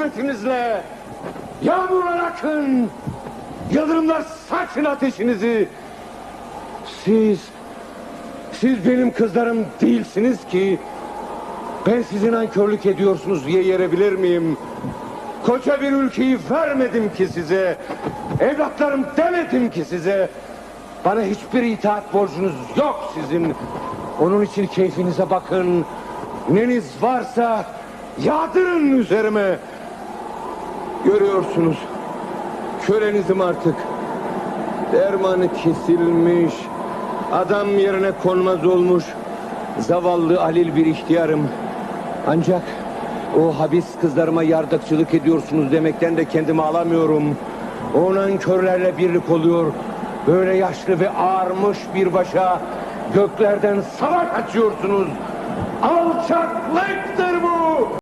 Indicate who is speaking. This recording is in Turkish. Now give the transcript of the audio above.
Speaker 1: kuvvetinizle. Yağmurlar akın. Yıldırımlar saçın ateşinizi. Siz, siz benim kızlarım değilsiniz ki. Ben sizin nankörlük ediyorsunuz diye yerebilir miyim? Koca bir ülkeyi vermedim ki size. Evlatlarım demedim ki size. Bana hiçbir itaat borcunuz yok sizin. Onun için keyfinize bakın. Neniz varsa yağdırın üzerime. Görüyorsunuz. Kölenizim artık. Dermanı kesilmiş. Adam yerine konmaz olmuş. Zavallı alil bir ihtiyarım. Ancak o habis kızlarıma yardakçılık ediyorsunuz demekten de kendimi alamıyorum. O nankörlerle birlik oluyor. Böyle yaşlı ve ağarmış bir başa göklerden savaş açıyorsunuz. Alçaklıktır.